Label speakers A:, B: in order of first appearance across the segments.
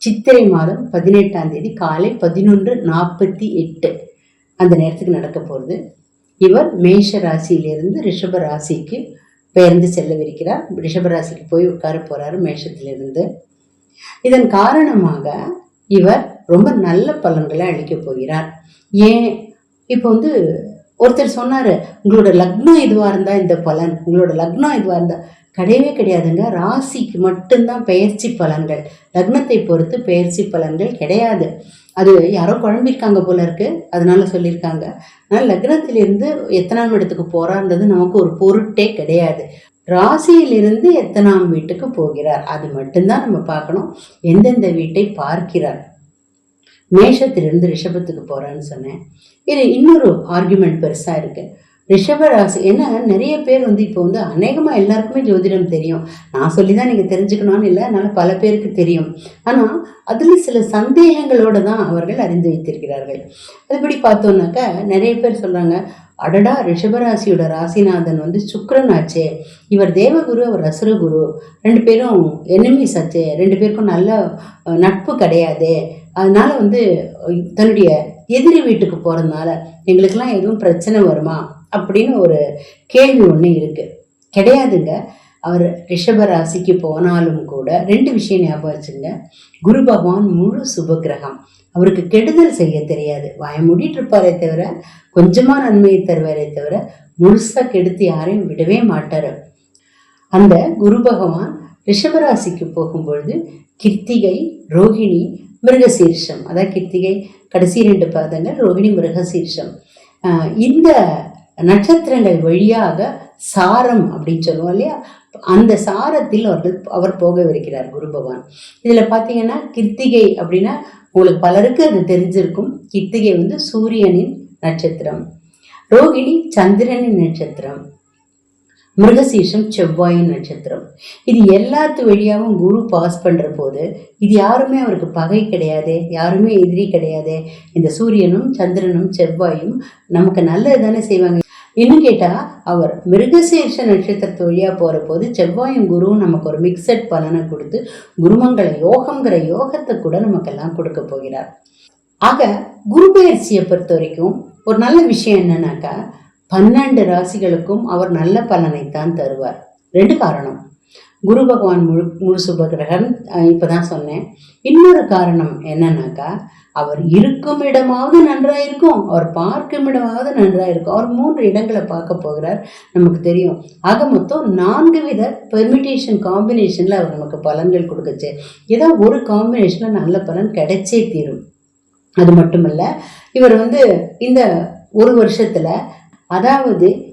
A: சித்திரை மாதம் பதினெட்டாம் தேதி காலை பதினொன்று நாற்பத்தி எட்டு அந்த நேரத்துக்கு நடக்க போகிறது இவர் மேஷ ராசியிலிருந்து ரிஷப ராசிக்கு பெயர்ந்து செல்லவிருக்கிறார். ரிஷப ராசிக்கு போய் உட்கார போறாரு மேஷத்திலிருந்து. இதன் காரணமாக இவர் ரொம்ப நல்ல பலன்களை அளிக்கப் போகிறார். ஏன்? இப்போ வந்து ஒருத்தர் சொன்னாரு உங்களோட லக்னம் இதுவா இருந்தா இந்த பலன் உங்களோட லக்னம் இதுவா இருந்தா கிடையவே கிடையாதுங்க. ராசிக்கு மட்டும்தான் பெயர்ச்சி பலன்கள். லக்னத்தை பொறுத்து பெயர்ச்சி பலன்கள் கிடையாது. அது யாரோ குழம்பிருக்காங்க போல இருக்கு. அதனால சொல்லியிருக்காங்க. ஆனால் லக்னத்திலிருந்து எத்தனாம் இடத்துக்கு போறான்றது நமக்கு ஒரு பொருட்டே கிடையாது. ராசியிலிருந்து எத்தனாம் வீட்டுக்கு போகிறார்? அது மட்டும்தான் நம்ம பார்க்கணும். எந்தெந்த வீட்டை பார்க்கிறார்? மேஷத்திலிருந்து ரிஷபத்துக்கு போறான்னு சொன்னேன். இது இன்னொரு ஆர்குமெண்ட் பெருசா இருக்கு. ரிஷபராசி ஏன்னா நிறைய பேர் வந்து இப்போ வந்து அநேகமாக எல்லாருக்குமே ஜோதிடம் தெரியும். நான் சொல்லி தான் நீங்கள் தெரிஞ்சுக்கணும்னு இல்லை அதனால் பல பேருக்கு தெரியும். ஆனால் அதில் சில சந்தேகங்களோடு தான் அவர்கள் அறிந்து வைத்திருக்கிறார்கள். அதுபடி பார்த்தோன்னாக்கா நிறைய பேர் சொல்கிறாங்க அடடா ரிஷபராசியோட ராசிநாதன் வந்து சுக்கரன் ஆச்சே. இவர் தேவகுரு அவர் அசுரகுரு. ரெண்டு பேரும் எனிமீஸ் ஆச்சே. ரெண்டு பேருக்கும் நல்ல நட்பு கிடையாது. அதனால வந்து தன்னுடைய எதிரி வீட்டுக்கு போகிறதுனால எங்களுக்கெல்லாம் எதுவும் பிரச்சனை வருமா? அப்படின்னு ஒரு கேள்வி ஒன்று இருக்கு. கிடையாதுங்க. அவர் ரிஷப ராசிக்கு போனாலும் கூட ரெண்டு விஷயம் ஞாபகம் வச்சுங்க. குரு பகவான் முழு சுபகிரகம். அவருக்கு கெடுதல் செய்ய தெரியாது. வாய மூடிட்டு இருப்பாரே தவிர கொஞ்சமா நன்மையை தருவாரே தவிர முழுசா கெடுத்து யாரையும் விடவே மாட்டார். அந்த குரு பகவான் ரிஷபராசிக்கு போகும்பொழுது கிருத்திகை ரோகிணி மிருகசீர்ஷம். அதான் கிருத்திகை கடைசி ரெண்டு பாதங்கள் ரோகிணி மிருகசீர்ஷம். இந்த நட்சத்திரங்கள் வழியாக சாரம் அப்படின்னு சொல்லுவோம் இல்லையா? அந்த சாரத்தில் அவர்கள் அவர் போகவிருக்கிறார் குரு பகவான். இதில் பார்த்தீங்கன்னா கிருத்திகை அப்படின்னா உங்களுக்கு பலருக்கு அது தெரிஞ்சிருக்கும். கிருத்திகை வந்து சூரியனின் நட்சத்திரம். ரோகிணி சந்திரனின் நட்சத்திரம். மிருகசீஷம் செவ்வாயின் நட்சத்திரம். இது எல்லாத்து வழியாகவும் குரு பாஸ் பண்ற போது இது யாருமே அவருக்கு பகை கிடையாது யாருமே எதிரி கிடையாது. இந்த சூரியனும் சந்திரனும் செவ்வாயும் நமக்கு நல்லது தானே செய்வாங்க. இன்னும் கேட்டால் அவர் மிருகசீர்ஷ நட்சத்திரத்து வழியா போகிற போது செவ்வாயும் குருவும் நமக்கு ஒரு மிக்சட் பலனை கொடுத்து குருமங்கள யோகங்கிற யோகத்தை கூட நமக்கெல்லாம் கொடுக்க போகிறார். ஆக குரு பயிற்சியை பொறுத்த வரைக்கும் ஒரு நல்ல விஷயம் என்னன்னாக்கா பன்னெண்டு ராசிகளுக்கும் அவர் நல்ல பலனைத்தான் தருவார். ரெண்டு காரணம். குரு பகவான் முழு முழு சுபகிரகன் இப்போ தான் சொன்னேன். இன்னொரு காரணம் என்னன்னாக்கா அவர் இருக்கும் இடமாவது நன்றா இருக்கும் அவர் பார்க்கும் இடமாவது நன்றா இருக்கும் அவர் மூன்று இடங்களை பார்க்க போகிறார் நமக்கு தெரியும். ஆக மொத்தம் நான்கு வித பெர்மிட்டேஷன் காம்பினேஷன்ல அவர் நமக்கு பலன்கள் கொடுக்குச்சு. ஏதோ ஒரு காம்பினேஷன்ல நல்ல பலன் கிடைச்சே தீரும். அது மட்டுமல்ல இவர் வந்து இந்த ஒரு வருஷத்துல அதாவது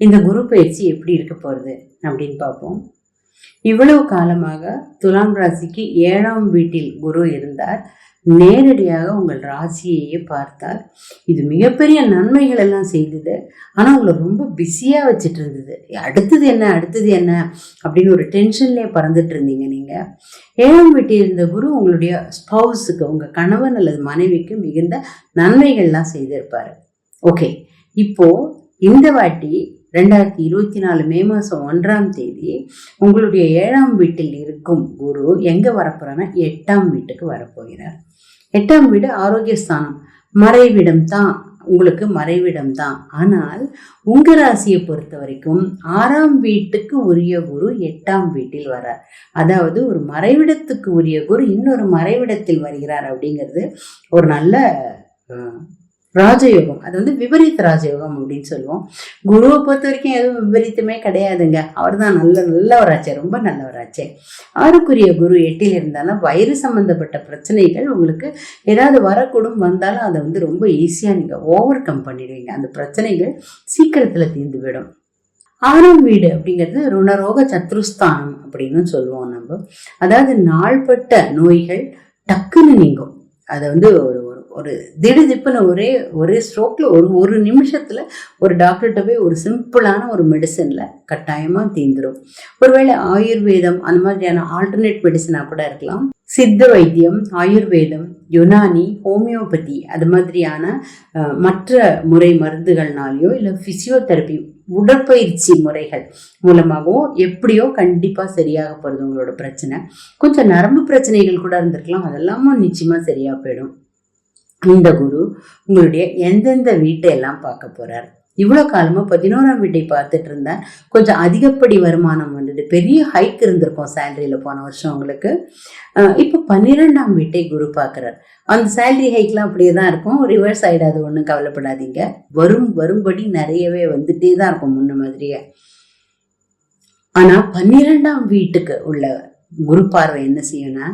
A: இந்த குரு பயிற்சி எப்படி இருக்க போகிறது அப்படின்னு பார்ப்போம். இவ்வளவு காலமாக துலாம் ராசிக்கு ஏழாம் வீட்டில் குரு இருந்தார். நேரடியாக உங்கள் ராசியையே பார்த்தார். இது மிகப்பெரிய நன்மைகள் எல்லாம் செய்தது. ஆனால் உங்களை ரொம்ப பிஸியாக வச்சுட்டு இருந்தது அடுத்தது என்ன அடுத்தது என்ன அப்படின்னு ஒரு டென்ஷன்லேயே பறந்துட்டு இருந்தீங்க நீங்கள் ஏழாம் வீட்டில் இருந்த குரு உங்களுடைய ஸ்பவுஸுக்கு உங்கள் கணவன் அல்லது மனைவிக்கு மிகுந்த நன்மைகள்லாம் செய்திருப்பார். ஓகே இப்போது இந்த வாட்டி ரெண்டாயிரத்தி இருபத்தி நாலு மே மாதம் ஒன்றாம் தேதி உங்களுடைய ஏழாம் வீட்டில் இருக்கும் குரு எங்கே வரப்போறான்னா எட்டாம் வீட்டுக்கு வரப்போகிறார். எட்டாம் வீடு ஆரோக்கியஸ்தானம். மறைவிடம் தான். உங்களுக்கு மறைவிடம் தான். ஆனால் உங்க ராசியை பொறுத்த வரைக்கும் ஆறாம் வீட்டுக்கு உரிய குரு எட்டாம் வீட்டில் வரார். அதாவது ஒரு மறைவிடத்துக்கு உரிய குரு இன்னொரு மறைவிடத்தில் வருகிறார் அப்படிங்கிறது ஒரு நல்ல ராஜயோகம். அது வந்து விபரீத ராஜயோகம் அப்படின்னு சொல்லுவோம். குருவை பொறுத்த வரைக்கும் எதுவும் விபரீதமே கிடையாதுங்க. அவர் தான் நல்ல நல்லவராச்சே ரொம்ப நல்லவராச்சே. ஆறுக்குரிய குரு எட்டில் இருந்தாலும் வயிறு சம்பந்தப்பட்ட பிரச்சனைகள் உங்களுக்கு ஏதாவது வரக்கூடும் வந்தாலும் அதை வந்து ரொம்ப ஈஸியாக நீங்கள் ஓவர் கம் பண்ணிடுவீங்க. அந்த பிரச்சனைகள் சீக்கிரத்தில் தீர்ந்து விடும் ஆறாம் வீடு அப்படிங்கிறது ருணரோக சத்ருஸ்தானம் அப்படின்னு சொல்லுவோம் நம்ம. அதாவது நாள்பட்ட நோய்கள் டக்குன்னு நீங்கும். அதை வந்து ஒரு ஒரு திடுதிப்புன்னு ஒரே ஒரே ஸ்ட்ரோக்கில் ஒரு ஒரு நிமிஷத்தில் ஒரு டாக்டர்கிட்ட போய் ஒரு சிம்பிளான ஒரு மெடிசனில் கட்டாயமாக தீந்துடும் ஒருவேளை ஆயுர்வேதம் அந்த மாதிரியான ஆல்டர்னேட் மெடிசனாக கூட இருக்கலாம். சித்த வைத்தியம் ஆயுர்வேதம் யுனானி ஹோமியோபதி அது மாதிரியான மற்ற முறை மருந்துகள்னாலேயோ இல்லை ஃபிசியோதெரப்பி உடற்பயிற்சி முறைகள் மூலமாகவோ எப்படியோ கண்டிப்பாக சரியாக போகிறது உங்களோட பிரச்சனை. கொஞ்சம் நரம்பு பிரச்சனைகள் கூட இருந்திருக்கலாம். அதெல்லாமும் நிச்சயமாக சரியாக போயிடும். இந்த குரு உங்களுடைய எந்தெந்த வீட்டை எல்லாம் பார்க்க போறார்? இவ்வளோ காலமாக பதினோராம் வீட்டை பார்த்துட்டு இருந்தேன். கொஞ்சம் அதிகப்படி வருமானம் வந்தது. பெரிய ஹைக் இருந்திருக்கும் சேலரியில் போன வருஷம் உங்களுக்கு. இப்போ பன்னிரெண்டாம் வீட்டை குரு பார்க்குறார். அந்த சேலரி ஹைக்லாம் அப்படியே தான் இருக்கும். ரிவர்ஸ் ஆகிடாது ஒன்றும் கவலைப்படாதீங்க. வரும் வரும்படி நிறையவே வந்துட்டே தான் இருக்கும் முன்ன மாதிரியே. ஆனால் பன்னிரெண்டாம் வீட்டுக்கு உள்ள குரு பார்வை என்ன செய்யணும்னா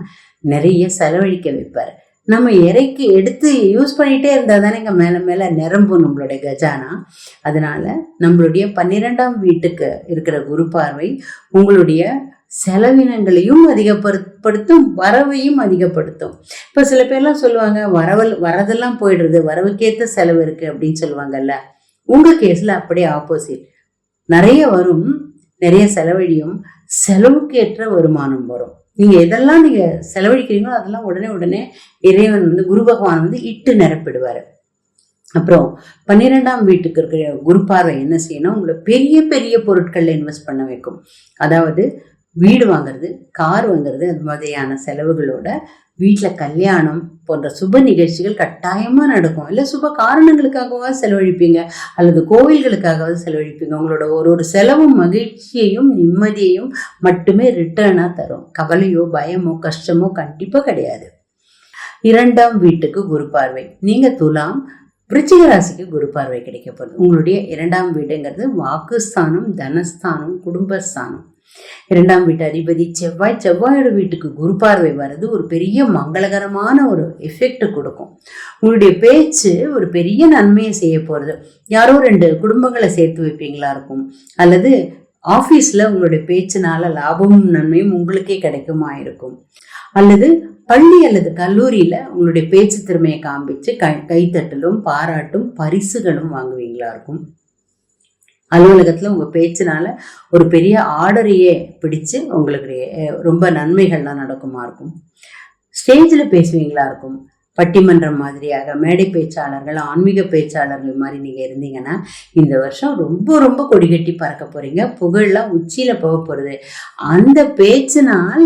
A: நிறைய செலவழிக்க வைப்பார். நம்ம இறைக்கு எடுத்து யூஸ் பண்ணிகிட்டே இருந்தால் தானேங்க மேலே மேலே நிரம்பும் நம்மளுடைய கஜானா. அதனால் நம்மளுடைய பன்னிரெண்டாம் வீட்டுக்கு இருக்கிற குரு பார்வை உங்களுடைய செலவினங்களையும் அதிகப்படுத்தும் வரவையும் அதிகப்படுத்தும். இப்போ சில பேர்லாம் சொல்லுவாங்க வரவல் வரதெல்லாம் போயிடுறது வரவுக்கேற்ற செலவு இருக்குது அப்படின்னு சொல்லுவாங்கல்ல. உங்கள் கேஸில் அப்படியே ஆப்போசிட் நிறைய வரும் நிறைய செலவழியும் செலவுக்கேற்ற வருமானம் வரும். நீங்கள் எதெல்லாம் நீங்கள் செலவழிக்கிறீங்களோ அதெல்லாம் உடனே உடனே இறைவன் வந்து குரு பகவான் வந்து இட்டு நிரப்பிடுவார். அப்புறம் பன்னிரெண்டாம் வீட்டுக்கு இருக்கிற குரு பார்வை என்ன செய்யணும் உங்களை பெரிய பெரிய பொருட்களில் இன்வெஸ்ட் பண்ண வைக்கும். அதாவது வீடு வாங்குறது கார் வாங்குறது அது மாதிரியான செலவுகளோட வீட்டில் கல்யாணம் போன்ற சுப நிகழ்ச்சிகள் கட்டாயமாக நடக்கும். இல்லை சுப காரணங்களுக்காகவா செலவழிப்பீங்க? அல்லது கோவில்களுக்காகவா செலவழிப்பீங்க? உங்களோட ஒரு ஒரு செலவும் மகிழ்ச்சியையும் நிம்மதியையும் மட்டுமே ரிட்டர்னாக தரும். கவலையோ பயமோ கஷ்டமோ கண்டிப்பாக கிடையாது. இரண்டாம் வீட்டுக்கு குரு பார்வை. நீங்கள் துலாம் விருச்சிக ராசிக்கு குரு பார்வை கிடைக்க போகுது. உங்களுடைய இரண்டாம் வீடுங்கிறது வாக்குஸ்தானம் தனஸ்தானம் குடும்பஸ்தானம். இரண்டாம் வீட்டு அதிபதி செவ்வாய் செவ்வாயோட வீட்டுக்கு குரு பார்வை வர்றது ஒரு பெரிய மங்களகரமான ஒரு எஃபெக்ட் கொடுக்கும். உங்களுடைய பேச்சு ஒரு பெரிய நன்மையை செய்ய போகிறது யாரோ ரெண்டு குடும்பங்களை சேர்த்து வைப்பீங்களா இருக்கும். அல்லது ஆஃபீஸில் உங்களுடைய பேச்சினால லாபமும் நன்மையும் உங்களுக்கே கிடைக்குமா இருக்கும். அல்லது பள்ளி அல்லது கல்லூரியில் உங்களுடைய பேச்சு திறமையை காண்பிச்சு கை கைத்தட்டலும் பாராட்டும் பரிசுகளும் வாங்குவீங்களா இருக்கும். அலுவலகத்தில் உங்கள் பேச்சினால ஒரு பெரிய ஆர்டரையே பிடிச்சு உங்களுக்கு ரொம்ப நன்மைகள்லாம் நடக்குமா இருக்கும்? ஸ்டேஜில் பேசுவீங்களா இருக்கும்? பட்டிமன்றம் மாதிரியாக மேடை பேச்சாளர்கள் ஆன்மீக பேச்சாளர்கள் மாதிரி நீங்கள் இருந்தீங்கன்னா இந்த வருஷம் ரொம்ப ரொம்ப கொடிகட்டி பறக்க போறீங்க. புகழெலாம் உச்சியில் போக போகிறது அந்த பேச்சினால்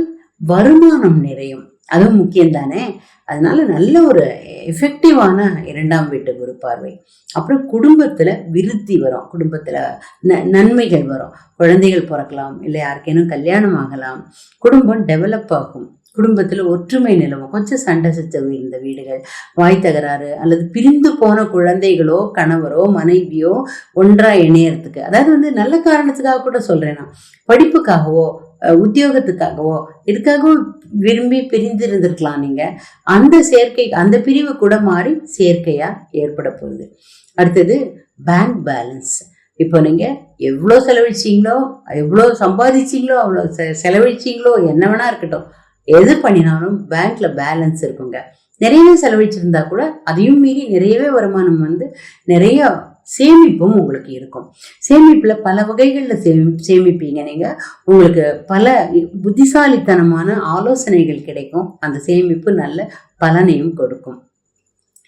A: வருமானம் நிறையும். அதுவும் முக்கியம் தானே அதனால நல்ல ஒரு எஃபெக்டிவான இரண்டாம் வீட்டு குரு பார்வை அப்புறம் குடும்பத்தில் விருத்தி வரும். குடும்பத்தில் ந நன்மைகள் வரும். குழந்தைகள் பிறக்கலாம் இல்லை யாருக்கேனும் கல்யாணம் ஆகலாம். குடும்பம் டெவலப் ஆகும். குடும்பத்தில் ஒற்றுமை நிலவும். கொஞ்சம் சண்டை சச்சவு இருந்த வீடுகள். வாய் தகராறு அல்லது பிரிந்து போன குழந்தைகளோ கணவரோ மனைவியோ ஒன்றா இணையறதுக்கு. அதாவது வந்து நல்ல காரணத்துக்காக கூட சொல்றேன் நான். படிப்புக்காகவோ உத்தியோகத்துக்காகவோ இதுக்காகவும் விரும்பி பிரிந்து இருந்திருக்கலாம் அந்த சேர்க்கை அந்த பிரிவு கூட மாறி சேர்க்கையாக ஏற்பட போகுது. அடுத்தது பேங்க் பேலன்ஸ் இப்போ நீங்கள் எவ்வளோ செலவழிச்சீங்களோ எவ்வளோ சம்பாதிச்சீங்களோ அவ்வளோ செ- செலவழிச்சிங்களோ என்ன வேணா இருக்கட்டும். எது பண்ணினாலும் பேங்க்ல பேலன்ஸ் இருக்குங்க. நிறையவே செலவழிச்சிருந்தா கூட அதையும் மீறி நிறையவே வருமானம் வந்து நிறைய சேமிப்பும் உங்களுக்கு இருக்கும். சேமிப்புல பல வகைகளில் சேமி சேமிப்பீங்க நீங்க. உங்களுக்கு பல புத்திசாலித்தனமான ஆலோசனைகள் கிடைக்கும். அந்த சேமிப்பு நல்ல பலனையும் கொடுக்கும்.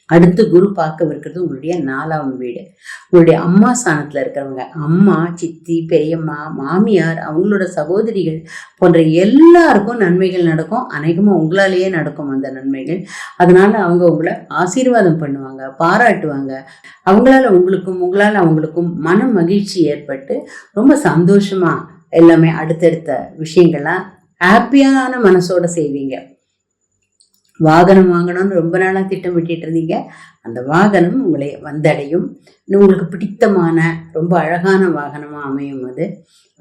A: அடுத்து குரு பார்க்கவிருக்கிறது உங்களுடைய நாலாவது வீடு. உங்களுடைய அம்மா ஸ்தானத்தில் இருக்கிறவங்க அம்மா சித்தி பெரியம்மா மாமியார் அவங்களோட சகோதரிகள் போன்ற எல்லாருக்கும் நன்மைகள் நடக்கும். அநேகமாக உங்களாலேயே நடக்கும் அந்த நன்மைகள். அதனால அவங்க உங்களை ஆசீர்வாதம் பண்ணுவாங்க பாராட்டுவாங்க. அவங்களால உங்களுக்கும் உங்களால் அவங்களுக்கும் மன மகிழ்ச்சி ஏற்பட்டு ரொம்ப சந்தோஷமா எல்லாமே அடுத்தடுத்த விஷயங்கள்லாம் ஹாப்பியான மனசோட செய்வீங்க. வாகனம் வாங்கணும்னு ரொம்ப நாளாக திட்டமிட்டு இருந்தீங்க. அந்த வாகனம் உங்களை வந்தடையும். இன்னும் உங்களுக்கு பிடித்தமான ரொம்ப அழகான வாகனமாக அமையும் அது.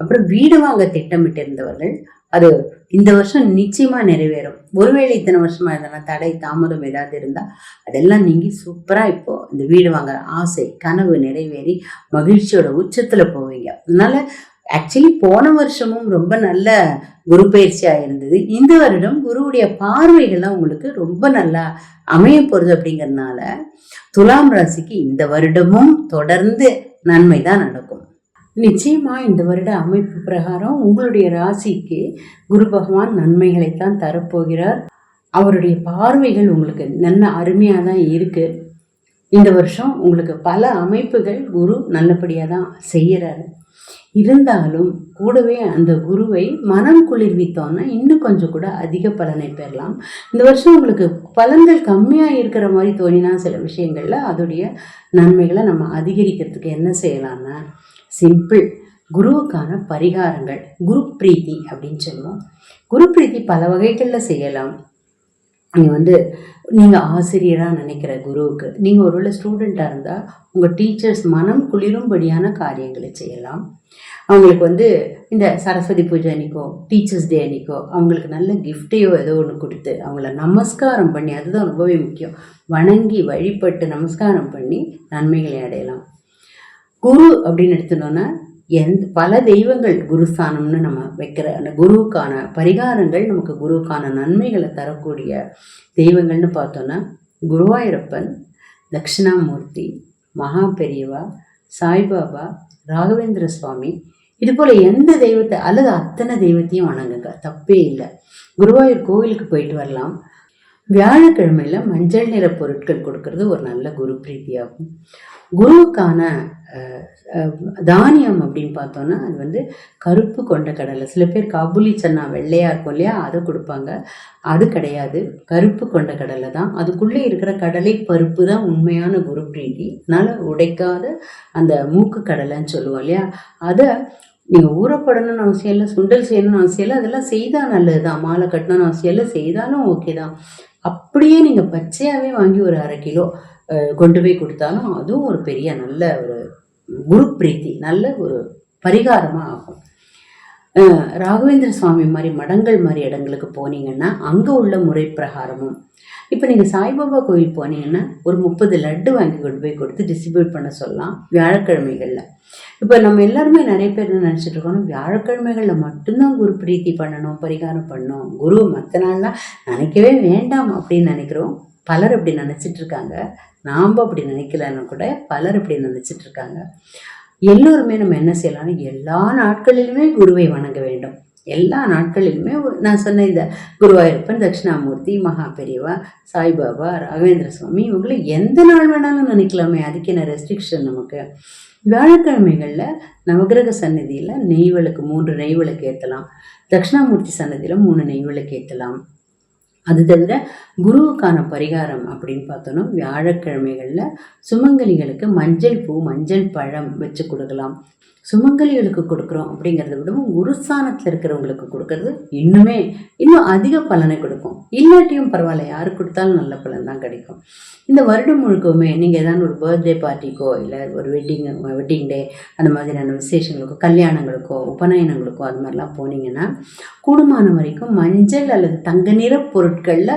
A: அப்புறம் வீடு வாங்க திட்டமிட்டிருந்தவர்கள் அது இந்த வருஷம் நிச்சயமா நிறைவேறும். ஒருவேளை இத்தனை வருஷமா இதெல்லாம் தடை தாமதம் ஏதாவது இருந்தால் அதெல்லாம் நீங்கள் சூப்பரா இப்போ இந்த வீடு வாங்குற ஆசை கனவு நிறைவேறி மகிழ்ச்சியோட உச்சத்துல போவீங்க. அதனால ஆக்சுவலி போன வருஷமும் ரொம்ப நல்ல குரு பயிற்சியாக இருந்தது. இந்த வருடம் குருவுடைய பார்வைகள்லாம் உங்களுக்கு ரொம்ப நல்லா அமைய போகிறது அப்படிங்கறதுனால துலாம் ராசிக்கு இந்த வருடமும் தொடர்ந்து நன்மை தான் நடக்கும். நிச்சயமாக இந்த வருட அமைப்பு பிரகாரம் உங்களுடைய ராசிக்கு குரு பகவான் நன்மைகளைத்தான் தரப்போகிறார். அவருடைய பார்வைகள் உங்களுக்கு நல்ல அருமையாக தான் இருக்குது இந்த வருஷம் உங்களுக்கு பல அமைப்புகள் குரு நல்லபடியாக தான் செய்கிறாரு இருந்தாலும் கூடவே அந்த குருவை மனம் குளிர்வித்தோன்னா இன்னும் கொஞ்சம் கூட அதிக பலனை பெறலாம். இந்த வருஷம் உங்களுக்கு பலன்கள் கம்மியாக இருக்கிற மாதிரி தோணினா சில விஷயங்களில் அதோடைய நன்மைகளை நம்ம அதிகரிக்கிறதுக்கு என்ன செய்யலாம்னா சிம்பிள் குருவுக்கான பரிகாரங்கள் குரு பிரீத்தி அப்படின்னு சொல்லுவோம். குரு பிரீத்தி பல வகைகளில் செய்யலாம். நீங்கள் வந்து நீங்கள் ஆசிரியராக நினைக்கிற குருவுக்கு நீங்கள் ஒருவேளை ஸ்டூடெண்ட்டாக இருந்தால் உங்கள் டீச்சர்ஸ் மனம் குளிரும்படியான காரியங்களை செய்யலாம். அவங்களுக்கு வந்து இந்த சரஸ்வதி பூஜை அன்றைக்கோ டீச்சர்ஸ் டே அன்றைக்கோ அவங்களுக்கு நல்ல கிஃப்டையோ ஏதோ ஒன்று கொடுத்து அவங்கள நமஸ்காரம் பண்ணி அதுதான் ரொம்பவே முக்கியம். வணங்கி வழிபட்டு நமஸ்காரம் பண்ணி நன்மைகளை அடையலாம். குரு அப்படின்னு எடுத்துனோன்னா எந்த பல தெய்வங்கள் குருஸ்தானம்னு நம்ம வைக்கிற அந்த குருவுக்கான பரிகாரங்கள் நமக்கு குருவுக்கான நன்மைகளை தரக்கூடிய தெய்வங்கள்னு பார்த்தோன்னா குருவாயூரப்பன் தட்சிணாமூர்த்தி மகா பெரியவா சாய்பாபா ராகவேந்திர சுவாமி. இது போல் எந்த தெய்வத்தை அல்லது அத்தனை தெய்வத்தையும் வணங்குங்க. தப்பே இல்லை. குருவாயூர் கோவிலுக்கு போயிட்டு வரலாம். வியாழக்கிழமையில் மஞ்சள் நிற பொருட்கள் கொடுக்கறது ஒரு நல்ல குரு பிரீத்தியாகும். குருவுக்கான தானியம் அப்படின்னு பார்த்தோன்னா அது வந்து கருப்பு கொண்ட கடலை. சில பேர் காபூலி சன்னா வெள்ளையாக இருக்கும் இல்லையா? அதை கொடுப்பாங்க. அது கிடையாது. கருப்பு கொண்ட கடலை தான். அதுக்குள்ளே இருக்கிற கடலை பருப்பு தான் உண்மையான குரு பிரீதி அதனால் உடைக்காத அந்த மூக்கு கடலைன்னு சொல்லுவோம் இல்லையா? அதை நீங்கள் ஊறப்படணும்னு அவசியம் இல்லை சுண்டல் செய்யணும்னு அவசியம் இல்லை. அதெல்லாம் செய்தால் நல்லது தான். மாலை கட்டணும்னு அவசியம் இல்லை. செய்தாலும் ஓகே தான். அப்படியே நீங்கள் பச்சையாகவே வாங்கி ஒரு அரை கிலோ கொண்டு போய் கொடுத்தாலும் அதுவும் ஒரு பெரிய நல்ல ஒரு குரு பிரீத்தி நல்ல ஒரு பரிகாரமாக ஆகும். ராகவேந்திர சுவாமி மாதிரி மடங்கள் மாதிரி இடங்களுக்கு போனீங்கன்னா அங்கே உள்ள முறை பிரகாரமும் இப்போ நீங்கள் சாய்பாபா கோயில் போனீங்கன்னா ஒரு முப்பது லட்டு வாங்கி கொண்டு போய் கொடுத்து டிஸ்ட்ரிபியூட் பண்ண சொல்லலாம் வியாழக்கிழமைகளில். இப்போ நம்ம எல்லாருமே நிறைய பேர் என்ன நினச்சிட்டு இருக்கோம் வியாழக்கிழமைகளில் மட்டும்தான் குரு பிரீத்தி பண்ணணும் பரிகாரம் பண்ணணும். குரு மற்ற நாள்லாம் நினைக்கவே வேண்டாம் அப்படின்னு நினைக்கிறோம். பலர் அப்படி நினச்சிட்டு இருக்காங்க நாம் அப்படி நினைக்கலன்னு கூட பலர் அப்படி நினச்சிட்டு இருக்காங்க எல்லோருமே நம்ம என்ன செய்யலாம்னு எல்லா நாட்களிலுமே குருவை வணங்க வேண்டும். எல்லா நாட்களிலுமே நான் சொன்ன இந்த குருவாயூரப்பன் தட்சிணாமூர்த்தி மகா பெரியவா சாய்பாபா ராகவேந்திர சுவாமி இவங்களை எந்த நாள் வேணாலும் நினைக்கலாமே. அதுக்கு என்ன ரெஸ்ட்ரிக்ஷன் நமக்கு? வியாழக்கிழமைகளில் நவகிரக சன்னதியில் நெய்வலுக்கு மூன்று நெய்வலுக்கு ஏற்றலாம் தட்சிணாமூர்த்தி சன்னதியில் மூணு நெய்வலுக்கு ஏற்றலாம் அது தவிர குருவுக்கான பரிகாரம் அப்படின்னு பார்த்தோன்னா வியாழக்கிழமைகளில் சுமங்கலிகளுக்கு மஞ்சள் பூ மஞ்சள் பழம் வச்சு கொடுக்கலாம். சுமங்கலிகளுக்கு கொடுக்குறோம் அப்படிங்கிறத விடவும் குருஸ்தானத்தில் இருக்கிறவங்களுக்கு கொடுக்கறது இன்னுமே இன்னும் அதிக பலனை கொடுக்கும். இல்லாட்டியும் பரவாயில்ல யாரு கொடுத்தாலும் நல்ல பலன் தான் கிடைக்கும். இந்த வருடம் முழுக்கவுமே நீங்கள் ஏதாவது ஒரு பர்த்டே பார்ட்டிக்கோ இல்லை ஒரு வெட்டிங் வெட்டிங் டே அந்த மாதிரியான விசேஷங்களுக்கோ கல்யாணங்களுக்கோ உபநயனங்களுக்கோ அது மாதிரிலாம் போனீங்கன்னா கூடுமான வரைக்கும் மஞ்சள் அல்லது தங்க நிற பொருட்களில்